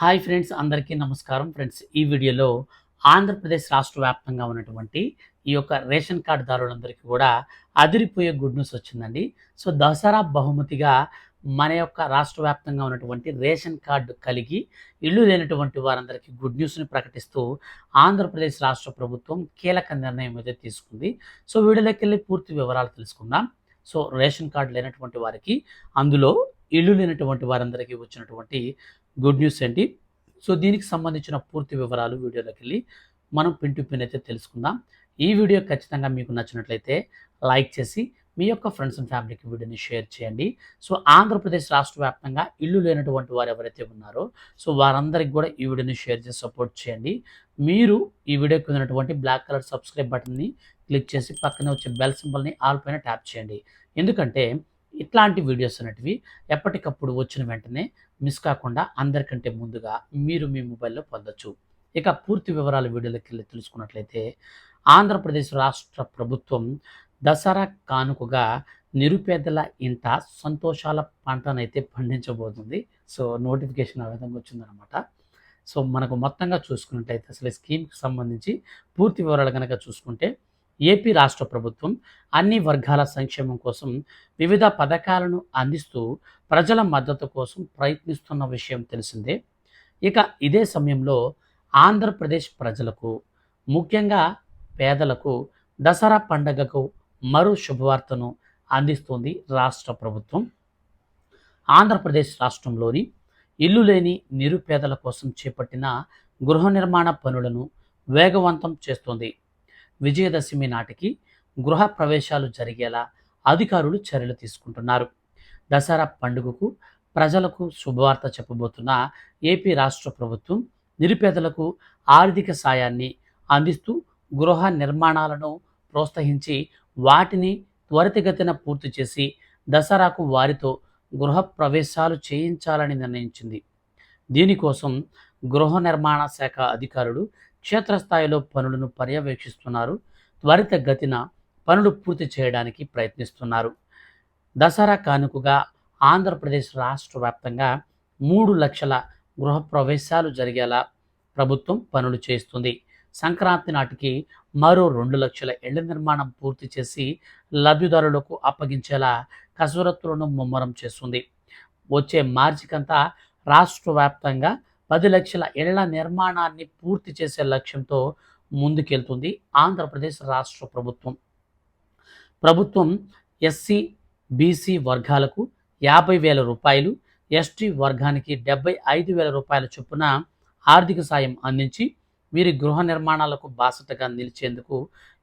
Hi friends అందరికీ నమస్కారం. Friends ఈ వీడియోలో ఆంధ్రప్రదేశ్ రాష్ట్ర వ్యాప్తంగా ఉన్నటువంటి ఈ యొక్క రేషన్ కార్డుదారులందరికీ కూడా అదిరిపోయే గుడ్ న్యూస్ వచ్చిందండి. సో దసరా బహుమతిగా మన యొక్క రాష్ట్ర వ్యాప్తంగా ఉన్నటువంటి రేషన్ కార్డు కలిగి ఇల్లు లేనటువంటి వారందరికీ గుడ్ న్యూస్ని ప్రకటిస్తూ ఆంధ్రప్రదేశ్ రాష్ట్ర ప్రభుత్వం కీలక నిర్ణయం అయితే తీసుకుంది. సో వీడియోలోకి వెళ్ళి పూర్తి వివరాలు తెలుసుకుందాం. సో రేషన్ కార్డు లేనటువంటి వారికి అందులో ఇల్లు లేనటువంటి వారందరికీ వచ్చినటువంటి గుడ్ న్యూస్ ఏంటి సో దీనికి సంబంధించిన పూర్తి వివరాలు వీడియోలోకి వెళ్ళి మనం పిన్ టు పిన్ అయితే తెలుసుకుందాం. ఈ వీడియో ఖచ్చితంగా మీకు నచ్చినట్లయితే లైక్ చేసి మీ యొక్క ఫ్రెండ్స్ అండ్ ఫ్యామిలీకి వీడియోని షేర్ చేయండి. సో ఆంధ్రప్రదేశ్ రాష్ట్ర వ్యాప్తంగా ఇల్లు లేనటువంటి వారు ఎవరైతే ఉన్నారో సో వారందరికి కూడా ఈ వీడియోని షేర్ చేసి సపోర్ట్ చేయండి. మీరు ఈ వీడియోకి ఉన్నటువంటి బ్లాక్ కలర్ సబ్స్క్రైబ్ బటన్ని క్లిక్ చేసి పక్కనే వచ్చే బెల్ సింబల్ని ఆల్ పైన ట్యాప్ చేయండి. ఎందుకంటే ఇట్లాంటి వీడియోస్ అనేటివి ఎప్పటికప్పుడు వచ్చిన వెంటనే మిస్ కాకుండా అందరికంటే ముందుగా మీరు మీ మొబైల్లో పొందొచ్చు. ఇక పూర్తి వివరాలు వీడియోలోకి వెళ్ళి తెలుసుకున్నట్లయితే ఆంధ్రప్రదేశ్ రాష్ట్ర ప్రభుత్వం దసరా కానుకగా నిరుపేదల ఇంట సంతోషాల పంటనైతే పండించబోతుంది. సో నోటిఫికేషన్ ఆ విధంగా వచ్చిందనమాట సో మనకు మొత్తంగా చూసుకున్నట్లయితే అసలు ఈ స్కీమ్కి సంబంధించి పూర్తి వివరాలు కనుక చూసుకుంటే ఏపీ రాష్ట్ర ప్రభుత్వం అన్ని వర్గాల సంక్షేమం కోసం వివిధ పథకాలను అందిస్తూ ప్రజల మద్దతు కోసం ప్రయత్నిస్తున్న విషయం తెలిసిందే. ఇక ఇదే సమయంలో ఆంధ్రప్రదేశ్ ప్రజలకు ముఖ్యంగా పేదలకు దసరా పండగకు మరో శుభవార్తను అందిస్తోంది రాష్ట్ర ప్రభుత్వం. ఆంధ్రప్రదేశ్ రాష్ట్రంలోని ఇల్లు లేని నిరుపేదల కోసం చేపట్టిన గృహ నిర్మాణ పనులను వేగవంతం చేస్తోంది. విజయదశమి నాటికి గృహ ప్రవేశాలు జరిగేలా అధికారులు చర్యలు తీసుకుంటున్నారు. దసరా పండుగకు ప్రజలకు శుభవార్త చెప్పబోతున్న ఏపీ రాష్ట్ర ప్రభుత్వం నిరుపేదలకు ఆర్థిక సాయాన్ని అందిస్తూ గృహ నిర్మాణాలను ప్రోత్సహించి వాటిని త్వరితగతిన పూర్తి చేసి దసరాకు వారితో గృహ ప్రవేశాలు చేయించాలని నిర్ణయించింది. దీనికోసం గృహ నిర్మాణ శాఖ అధికారులు క్షేత్రస్థాయిలో పనులను పర్యవేక్షిస్తున్నారు. త్వరిత గతిన పనులు పూర్తి చేయడానికి ప్రయత్నిస్తున్నారు. దసరా కానుకగా ఆంధ్రప్రదేశ్ రాష్ట్ర వ్యాప్తంగా మూడు లక్షల గృహ ప్రవేశాలు జరిగేలా ప్రభుత్వం పనులు చేస్తుంది. సంక్రాంతి నాటికి మరో రెండు లక్షల ఇళ్ళ నిర్మాణం పూర్తి చేసి లబ్ధిదారులకు అప్పగించేలా కసరత్తులను ముమ్మరం చేస్తుంది. వచ్చే మార్చికంతా రాష్ట్ర వ్యాప్తంగా పది లక్షల ఇళ్ళ నిర్మాణాన్ని పూర్తి చేసే లక్ష్యంతో ముందుకెళ్తుంది ఆంధ్రప్రదేశ్ రాష్ట్ర ప్రభుత్వం. ప్రభుత్వం ఎస్సీ బీసీ వర్గాలకు యాభై వేల రూపాయలు ఎస్టీ వర్గానికి డెబ్బై ఐదు వేల రూపాయల చొప్పున ఆర్థిక సాయం అందించి వీరి గృహ నిర్మాణాలకు బాసటగా నిలిచేందుకు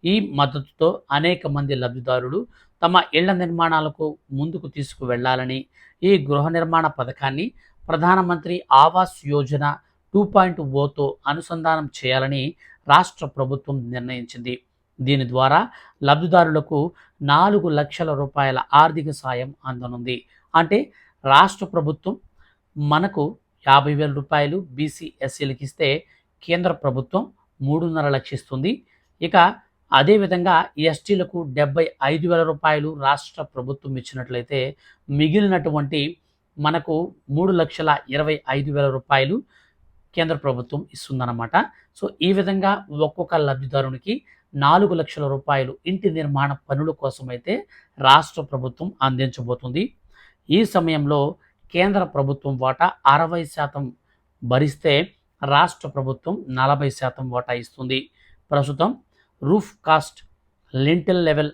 ఈ మద్దతుతో అనేక మంది లబ్ధిదారులు తమ ఇళ్ళ నిర్మాణాలకు ముందుకు తీసుకువెళ్ళాలని ఈ గృహ నిర్మాణ పథకాన్ని ప్రధానమంత్రి ఆవాస్ యోజన టూ పాయింట్ ఓతో అనుసంధానం చేయాలని రాష్ట్ర ప్రభుత్వం నిర్ణయించింది. దీని ద్వారా లబ్ధిదారులకు నాలుగు లక్షల రూపాయల ఆర్థిక సాయం అందనుంది. అంటే రాష్ట్ర ప్రభుత్వం మనకు యాభై వేల రూపాయలు బీసీ ఎస్సీలకు ఇస్తే కేంద్ర ప్రభుత్వం మూడున్నర లక్షిస్తుంది. ఇక అదేవిధంగా ఎస్టీలకు డెబ్బై ఐదు వేల రూపాయలు రాష్ట్ర ప్రభుత్వం ఇచ్చినట్లయితే మిగిలినటువంటి మనకు మూడు లక్షల ఇరవై ఐదు వేల రూపాయలు కేంద్ర ప్రభుత్వం ఇస్తుందన్నమాట. సో ఈ విధంగా ఒక్కొక్క లబ్ధిదారునికి నాలుగు లక్షల రూపాయలు ఇంటి నిర్మాణ పనుల కోసం అయితే రాష్ట్ర ప్రభుత్వం అందించబోతుంది. ఈ సమయంలో కేంద్ర ప్రభుత్వం వాటా అరవై శాతం భరిస్తే రాష్ట్ర ప్రభుత్వం నలభై శాతం వాటా ఇస్తుంది. ప్రస్తుతం roof cast lintel level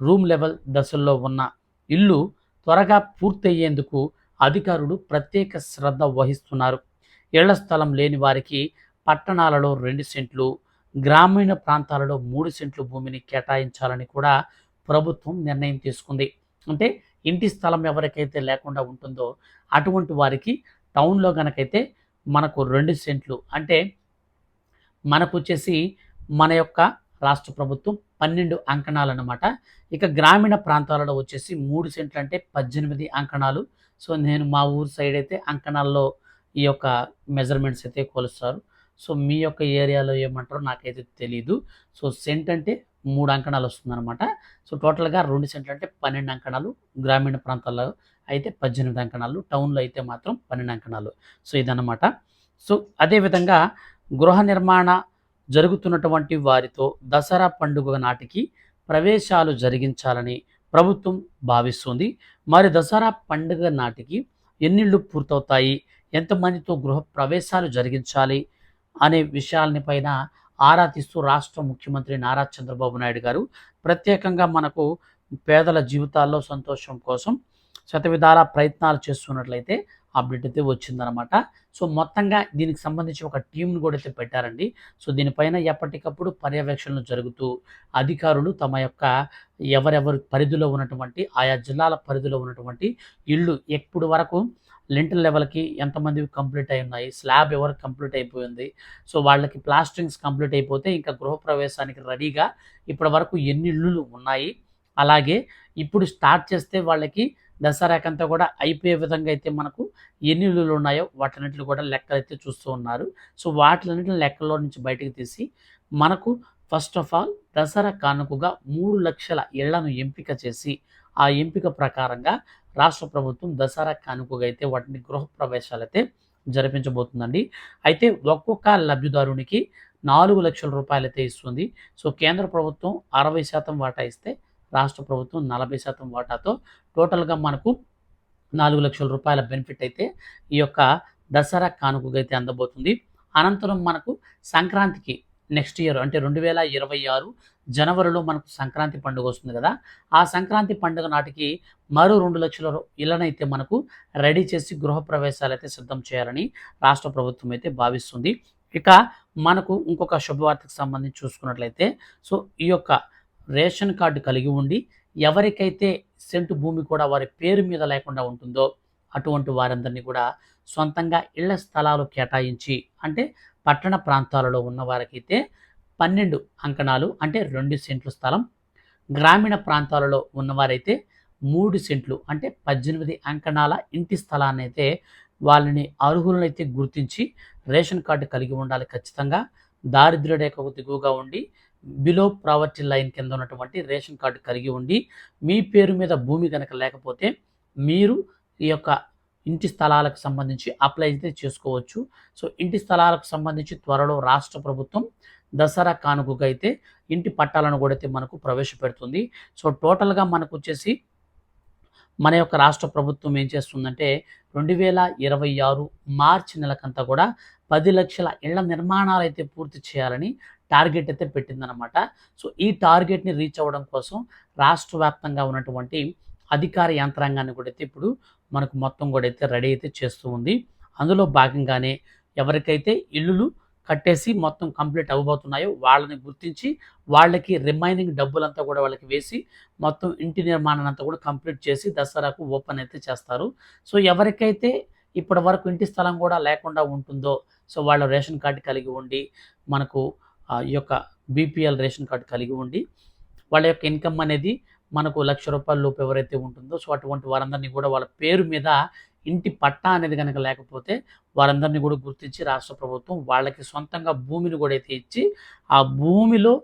room level దశల్లో ఉన్న ఇల్లు త్వరగా పూర్తయ్యేందుకు అధికారులు ప్రత్యేక శ్రద్ధ వహిస్తున్నారు. ఇళ్ళ స్థలం లేని వారికి పట్టణాలలో రెండు సెంట్లు గ్రామీణ ప్రాంతాలలో మూడు సెంట్లు భూమిని కేటాయించాలని కూడా ప్రభుత్వం నిర్ణయం తీసుకుంది. అంటే ఇంటి స్థలం ఎవరికైతే లేకుండా ఉంటుందో అటువంటి వారికి టౌన్లో కనుకైతే మనకు రెండు సెంట్లు అంటే మనకు వచ్చేసి మన యొక్క రాష్ట్ర ప్రభుత్వం పన్నెండు అంకణాలు అన్నమాట ఇక గ్రామీణ ప్రాంతాలలో వచ్చేసి మూడు సెంట్లు అంటే పద్దెనిమిది అంకణాలు. సో నేను మా ఊరు సైడ్ అయితే అంకణాల్లో ఈ యొక్క మెజర్మెంట్స్ అయితే కొలుస్తారు. సో మీ యొక్క ఏరియాలో ఏమంటారో నాకైతే తెలియదు సో సెంట్ అంటే మూడు అంకణాలు వస్తుందన్నమాట. సో టోటల్గా రెండు సెంట్లు అంటే పన్నెండు అంకణాలు గ్రామీణ ప్రాంతాల్లో అయితే పద్దెనిమిది అంకణాలు టౌన్లో అయితే మాత్రం పన్నెండు అంకణాలు. సో ఇదన్నమాట. సో అదేవిధంగా గృహ నిర్మాణ జరుగుతున్నటువంటి వారితో దసరా పండుగ నాటికి ప్రవేశాలు జరిగించాలని ప్రభుత్వం భావిస్తుంది. మరి దసరా పండుగ నాటికి ఎన్నిళ్ళు పూర్తవుతాయి? ఎంతమందితో గృహ ప్రవేశాలు జరిగించాలి? అనే విషయాలని పైన ఆరా తీస్తూ రాష్ట్ర ముఖ్యమంత్రి నారా చంద్రబాబు నాయుడు గారు ప్రత్యేకంగా మనకు పేదల జీవితాల్లో సంతోషం కోసం శతవిధాల ప్రయత్నాలు చేస్తున్నట్లయితే అప్డేట్ అయితే వచ్చిందనమాట సో మొత్తంగా దీనికి సంబంధించి ఒక టీంను కూడా అయితే పెట్టారండి. సో దీనిపైన ఎప్పటికప్పుడు పర్యవేక్షణలు జరుగుతూ అధికారులు తమ యొక్క ఎవరెవరి పరిధిలో ఉన్నటువంటి ఆయా జిల్లాల పరిధిలో ఉన్నటువంటి ఇళ్ళు ఎప్పుడు వరకు లింటల్ లెవెల్కి ఎంతమంది కంప్లీట్ అయి ఉన్నాయి స్లాబ్ ఎవరు కంప్లీట్ అయిపోయింది సో వాళ్ళకి ప్లాస్టరింగ్స్ కంప్లీట్ అయిపోతే ఇంకా గృహప్రవేశానికి రెడీగా ఇప్పటి వరకు ఎన్ని ఇళ్ళు ఉన్నాయి అలాగే ఇప్పుడు స్టార్ట్ చేస్తే వాళ్ళకి దసరాకంతా కూడా అయిపోయే విధంగా అయితే మనకు ఎన్ని ఇళ్ళు ఉన్నాయో వాటన్నిటిని కూడా లెక్కలు అయితే చూస్తూ ఉన్నారు. సో వాటిలన్నింటిని లెక్కల్లో నుంచి బయటకు తీసి మనకు ఫస్ట్ ఆఫ్ ఆల్ దసరా కానుకగా మూడు లక్షల ఇళ్ళను ఎంపిక చేసి ఆ ఎంపిక ప్రకారంగా రాష్ట్ర ప్రభుత్వం దసరా కానుకగా అయితే వాటిని గృహప్రవేశాలు అయితే జరిపించబోతుందండి. అయితే ఒక్కొక్క లబ్ధిదారునికి నాలుగు లక్షల రూపాయలు అయితే ఇస్తుంది. సో కేంద్ర ప్రభుత్వం అరవై శాతం వాటా ఇస్తే రాష్ట్ర ప్రభుత్వం నలభై శాతం వాటాతో టోటల్గా మనకు నాలుగు లక్షల రూపాయల బెనిఫిట్ అయితే ఈ యొక్క దసరా కానుకగా అయితే అందబోతుంది. అనంతరం మనకు సంక్రాంతికి నెక్స్ట్ ఇయర్ అంటే రెండు వేల ఇరవై ఆరు జనవరిలో మనకు సంక్రాంతి పండుగ వస్తుంది కదా. ఆ సంక్రాంతి పండుగ నాటికి మరో రెండు లక్షల ఇళ్ళనైతే మనకు రెడీ చేసి గృహప్రవేశాలు అయితే సిద్ధం చేయాలని రాష్ట్ర ప్రభుత్వం అయితే భావిస్తుంది. ఇక మనకు ఇంకొక శుభవార్తకు సంబంధించి చూసుకున్నట్లయితే సో ఈ యొక్క రేషన్ కార్డు కలిగి ఉండి ఎవరికైతే సెంటు భూమి కూడా వారి పేరు మీద లేకుండా ఉంటుందో అటువంటి వారందరినీ కూడా సొంతంగా ఇళ్ళ స్థలాలు కేటాయించి అంటే పట్టణ ప్రాంతాలలో ఉన్న వారికైతే పన్నెండు అంకణాలు అంటే రెండు సెంట్లు స్థలం. గ్రామీణ ప్రాంతాలలో ఉన్నవారైతే మూడు సెంట్లు అంటే పద్దెనిమిది అంకణాల ఇంటి స్థలాన్ని అయితే వాళ్ళని అర్హులనైతే గుర్తించి రేషన్ కార్డు కలిగి ఉండాలి ఖచ్చితంగా. దారిద్ర్య రేఖకు దిగువగా ఉండి బిలో ప్రావర్టీ లైన్ కింద ఉన్నటువంటి రేషన్ కార్డు కలిగి ఉండి మీ పేరు మీద భూమి కనుక లేకపోతే మీరు ఈ యొక్క ఇంటి స్థలాలకు సంబంధించి అప్లై అయితే చేసుకోవచ్చు. సో ఇంటి స్థలాలకు సంబంధించి త్వరలో రాష్ట్ర ప్రభుత్వం దసరా కానుకగా అయితే ఇంటి పట్టాలను కూడా అయితే మనకు ప్రవేశపెడుతుంది. సో టోటల్గా మనకు వచ్చేసి మన యొక్క రాష్ట్ర ప్రభుత్వం ఏం చేస్తుందంటే రెండు వేల ఇరవై ఆరు మార్చి నెలకంతా కూడా పది లక్షల ఇళ్ళ నిర్మాణాలు అయితే పూర్తి చేయాలని టార్గెట్ అయితే పెట్టిందనమాట సో ఈ టార్గెట్ని రీచ్ అవ్వడం కోసం రాష్ట్ర వ్యాప్తంగా ఉన్నటువంటి అధికార యంత్రాంగాన్ని కూడా అయితే ఇప్పుడు మనకు మొత్తం కూడా అయితే రెడీ అయితే చేస్తూ ఉంది. అందులో భాగంగానే ఎవరికైతే ఇల్లులు కట్టేసి మొత్తం కంప్లీట్ అవ్వబోతున్నాయో వాళ్ళని గుర్తించి వాళ్ళకి రిమైనింగ్ డబ్బులంతా కూడా వాళ్ళకి వేసి మొత్తం ఇంటి నిర్మాణం అంతా కూడా కంప్లీట్ చేసి దసరాకు ఓపెన్ అయితే చేస్తారు. సో ఎవరికైతే ఇప్పటి వరకు ఇంటి స్థలం కూడా లేకుండా ఉంటుందో సో వాళ్ళ రేషన్ కార్డు కలిగి ఉండి మనకు ఈ యొక్క బీపీఎల్ రేషన్ కార్డు కలిగి ఉండి వాళ్ళ యొక్క ఇన్కమ్ అనేది మనకు లక్ష రూపాయల లోపు ఎవరైతే ఉంటుందో సో అటువంటి వారందరినీ కూడా వాళ్ళ పేరు మీద ఇంటి పట్టా అనేది కనుక లేకపోతే వారందరినీ కూడా గుర్తించి రాష్ట్ర ప్రభుత్వం వాళ్ళకి సొంతంగా భూమిని కూడా అయితే ఇచ్చి ఆ భూమిలో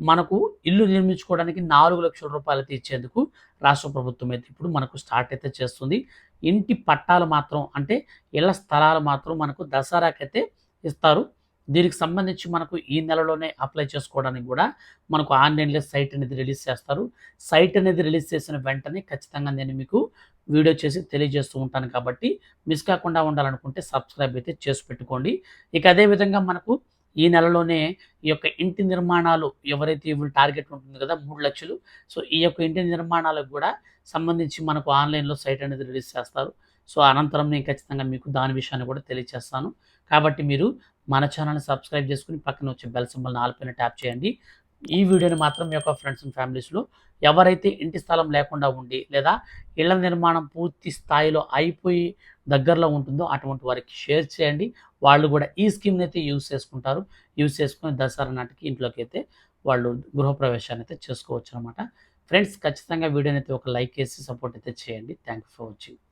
మనకు ఇల్లు నిర్మించుకోవడానికి నాలుగు లక్షల రూపాయలు అయితే ఇచ్చేందుకు రాష్ట్ర ప్రభుత్వం అయితే ఇప్పుడు మనకు స్టార్ట్ అయితే చేస్తుంది. ఇంటి పట్టాలు మాత్రం అంటే ఇళ్ళ స్థలాలు మాత్రం మనకు దసరాకైతే ఇస్తారు. దీనికి సంబంధించి మనకు ఈ నెలలోనే అప్లై చేసుకోవడానికి కూడా మనకు ఆన్లైన్లో సైట్ అనేది రిలీజ్ చేస్తారు. సైట్ అనేది రిలీజ్ చేసిన వెంటనే ఖచ్చితంగా నేను మీకు వీడియో చేసి తెలియజేస్తూ ఉంటాను కాబట్టి మిస్ కాకుండా ఉండాలనుకుంటే సబ్స్క్రైబ్ అయితే చేసి పెట్టుకోండి. ఇక అదేవిధంగా మనకు ఈ నెలలోనే ఈ యొక్క ఇంటి నిర్మాణాలు ఎవరైతే ఇవి టార్గెట్ ఉంటుంది కదా మూడు లక్షలు. సో ఈ యొక్క ఇంటి నిర్మాణాలకు కూడా సంబంధించి మనకు ఆన్లైన్లో సైట్ అనేది రిలీజ్ చేస్తారు. సో అనంతరం నేను ఖచ్చితంగా మీకు దాని విషయాన్ని కూడా తెలియజేస్తాను. కాబట్టి మీరు మన ఛానల్ని సబ్స్క్రైబ్ చేసుకుని పక్కన వచ్చే బెల్ సింబల్ని ఆల్పైన ట్యాప్ చేయండి. ఈ వీడియోని మాత్రం మీ యొక్క ఫ్రెండ్స్ అండ్ ఫ్యామిలీస్లో ఎవరైతే ఇంటి స్థలం లేకుండా ఉండి లేదా ఇళ్ళ నిర్మాణం పూర్తి స్థాయిలో అయిపోయి దగ్గరలో ఉంటుందో అటువంటి వారికి షేర్ చేయండి. వాళ్ళు కూడా ఈ స్కీమ్ని అయితే యూజ్ చేసుకుంటారు. యూజ్ చేసుకుని దసరా నాటికి ఇంట్లోకి అయితే వాళ్ళు గృహప్రవేశాన్ని అయితే చేసుకోవచ్చు అనమాట ఫ్రెండ్స్ ఖచ్చితంగా వీడియోని అయితే ఒక లైక్ చేసి సపోర్ట్ అయితే చేయండి. Thank you for watching.